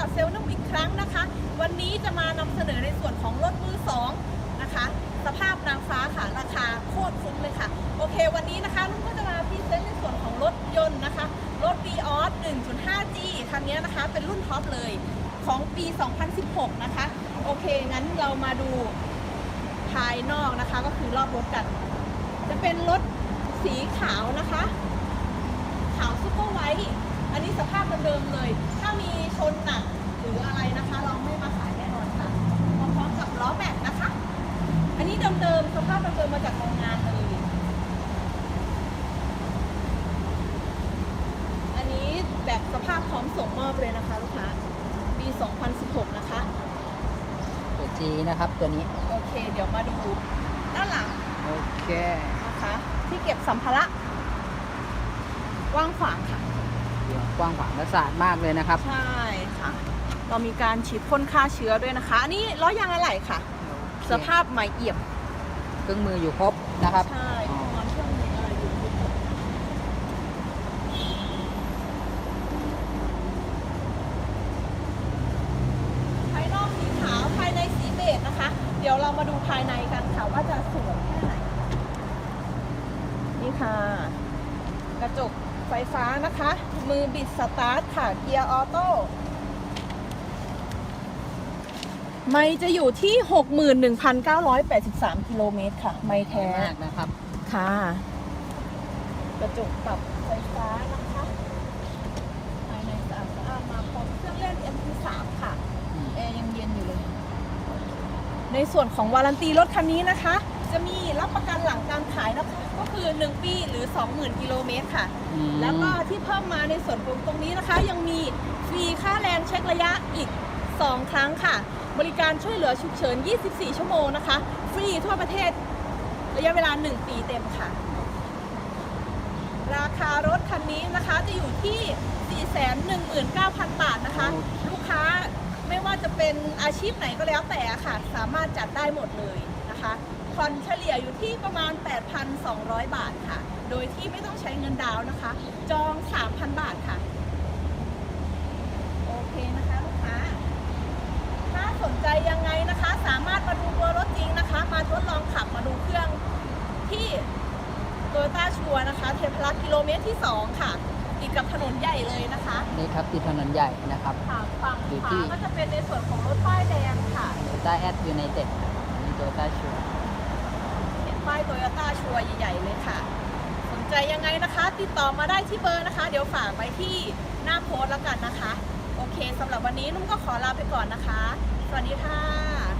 กับเซลล์นุ่มอีกครั้งนะคะ วันนี้จะมานำเสนอในส่วนของรถมือสองนะคะ สภาพนางฟ้าค่ะ ราคาโคตรคุ้มเลยค่ะ โอเค วันนี้นะคะนุ่มก็จะมาพรีเซนต์ในส่วนของรถยนต์นะคะ รถ v ีออส 1.5G คันนี้นะคะ เป็นรุ่นท็อปเลยของปี 2016 นะคะ โอเค งั้นเรามาดูภายนอกนะคะ ก็คือรอบรถกัน จะเป็นรถสีขาวนะคะ ขาวซุปเปอร์ไวท์อันนี้สภาพเดิมเลย ถ้ามีชนหนัก ภาพเดิมๆมาจากโรงงานเลย อันนี้แบบสภาพพร้อมส่งมอบเลยนะคะลูกค้า ปี 2016 นะคะ ตัวจีนะครับตัวนี้ โอเค เดี๋ยวมาดูด้านหลังโอเค นะคะ ที่เก็บสัมภาระกว้างขวางค่ะเดี๋ยวกว้างขวางและสะอาดมากเลยนะครับ ใช่ค่ะ เรามีการฉีดพ่นฆ่าเชื้อด้วยนะคะ อันนี้ล้อยางอะไหล่ค่ะ สภาพใหม่เอี่ยมเค รื่องมืออยู่ครบนะครับ ใช่อุปกรณ์เครื่องมืออะไรอยู่ครบภายนอกสีขาวภายในสีเบจนะคะ เดี๋ยวเรามาดูภายในกันค่ะว่าจะสวยแค่ไหน นี่ค่ะ กระจกไฟฟ้านะคะ มือบิดสตาร์ทค่ะ เกียร์ออโต้ ไม่จะอยู่ที่ 61,983 กิโลเมตรค่ะ ไม่แท้มากนะครับ ค่ะ กระจกปรับไฟฟ้านะคะภายในสะอาดสะอาดมาพร้อมเครื่องเล่น MP3 ค่ะอืมแอร์ยังเย็นอยู่เลย ในส่วนของวารันตีรถคันนี้นะคะ จะมีรับประกันหลังการขายนะคะ ก็คือ 1 ปีหรือ 20,000 กิโลเมตรค่ะ อืม แล้วก็ที่เพิ่มมาในส่วนของตรงนี้นะคะ ยังมีฟรีค่าแรงเช็คระยะอีก 2 ครั้งค่ะ บริการช่วยเหลือฉุกเฉิน 24 ชั่วโมงนะคะ ฟรีทั่วประเทศระยะเวลา 1 ปีเต็มค่ะ ราคารถคันนี้นะคะจะอยู่ที่ 419,000 บาทนะคะ ลูกค้าไม่ว่าจะเป็นอาชีพไหนก็แล้วแต่ค่ะ สามารถจัดได้หมดเลยนะคะผ่อนเฉลี่ยอยู่ที่ประมาณ 8,200 บาทค่ะ โดยที่ไม่ต้องใช้เงินดาวน์นะคะ จอง 3,000 บาทค่ะ โอเคนะคะลูกค้า ถ้าสนใจยังไงนะคะ สามารถมาดูตัวรถจริงนะคะ มาทดลองขับมาดูเครื่องที่โตโยต้าชัว นะคะเทพรักษ์กิโลเมตรที่ 2 ค่ะ ติดกับถนนใหญ่เลยนะคะนี่ครับติดถนนใหญ่นะครับ ค่ะฝั่งอยู่ขที่ วาก็จะเป็นในส่วนของรถป้ายแดงค่ะโตโยต้าแอดยูไนเต็ดอันนี้โตโยต้าชัวเห็นป้ายโตโยต้าชัวร์ใหญ่ๆเลยค่ะ สนใจยังไงนะคะ ติดต่อมาได้ที่เบอร์นะคะ เดี๋ยวฝากไว้ที่หน้าโพสต์แล้วกันนะคะ โอเคสำหรับวันนี้นุ่มก็ขอลาไปก่อนนะคะ สวัสดีค่ะ